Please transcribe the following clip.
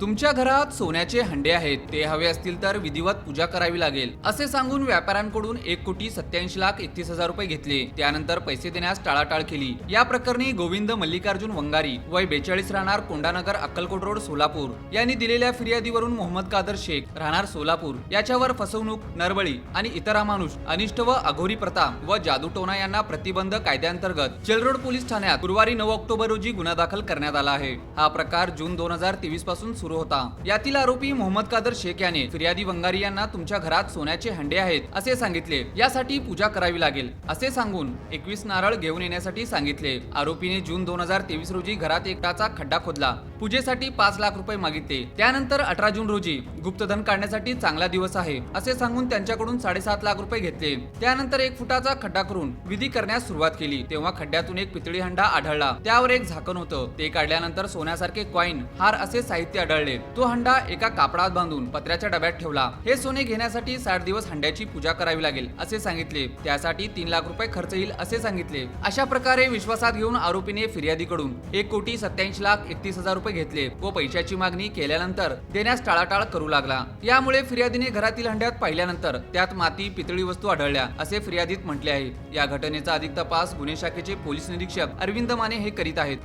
तुमच्या घरात सोन्याचे हंडे आहेत ते हवे असतील तर विधिवत पूजा करावी लागेल असे सांगून व्यापाऱ्यांकडून एक कोटी सत्याऐंशी लाख एकतीस हजार रुपये घेतले. त्यानंतर पैसे देण्यास टाळाटाळ केली. या प्रकरणी गोविंद मल्लिकार्जुन वंगारी वय बेचाळीस राहणार कोंडानगर अक्कलकोट रोड सोलापूर. यांनी दिलेल्या फिर्यादीवरून मोहम्मद कादर शेख राहणार सोलापूर. याच्यावर फसवणूक नरबळी आणि इतर अमानुष अनिष्ट व अघोरी प्रथा व जादूटोना यांना प्रतिबंध कायद्याअंतर्गत चेलरोड पोलीस ठाण्यात गुरुवारी नऊ ऑक्टोबर रोजी गुन्हा दाखल करण्यात आला आहे. हा प्रकार जून दोन हजार तेवीसपासून सुरू होता. यातील आरोपी मोहम्मद कादर शेख याने फिर्यादी वंगारी यांना तुमच्या घरात सोन्याचे हंडे आहेत असे सांगितले. यासाठी पूजा करावी लागेल असे सांगून एकवीस नारळ घेऊन येण्यासाठी सांगितले. आरोपीने जून दोन हजार तेवीस रोजी घरात एकटाचा खड्डा खोदला. पूजेसाठी पाच लाख रुपये मागितले. त्यानंतर अठरा जून रोजी गुप्तधन काढण्यासाठी चांगला दिवस आहे असे सांगून त्यांच्याकडून साडेसात लाख रुपये घेतले. त्यानंतर एक फुटाचा खड्डा करून विधी करण्यास सुरुवात केली. तेव्हा खड्ड्यातून एक पितळी हंडा आढळला. त्यावर एक झाकण होतं. ते काढल्यानंतर सोन्यासारखे कॉईन हार असे साहित्य आढळले. तो हंडा एका कापडात बांधून पत्र्याच्या डब्यात ठेवला. हे सोने घेण्यासाठी साठ दिवस हंड्याची पूजा करावी लागेल असे सांगितले. त्यासाठी तीन लाख रुपये खर्च येईल असे सांगितले. अशा प्रकारे विश्वासात घेऊन आरोपीने फिर्यादीकडून एक कोटी सत्याऐंशी लाख एकतीस हजार रुपये घेतले व पैशाची मागणी केल्यानंतर देण्यास टाळाटाळ करू लागला. यामुळे फिर्यादीने घरातील हंड्यात पाहिल्यानंतर त्यात माती पितळी वस्तू आढळल्या असे फिर्यादीत म्हटले आहे. या घटनेचा अधिक तपास गुन्हे शाखेचे पोलीस निरीक्षक अरविंद माने हे करीत आहेत.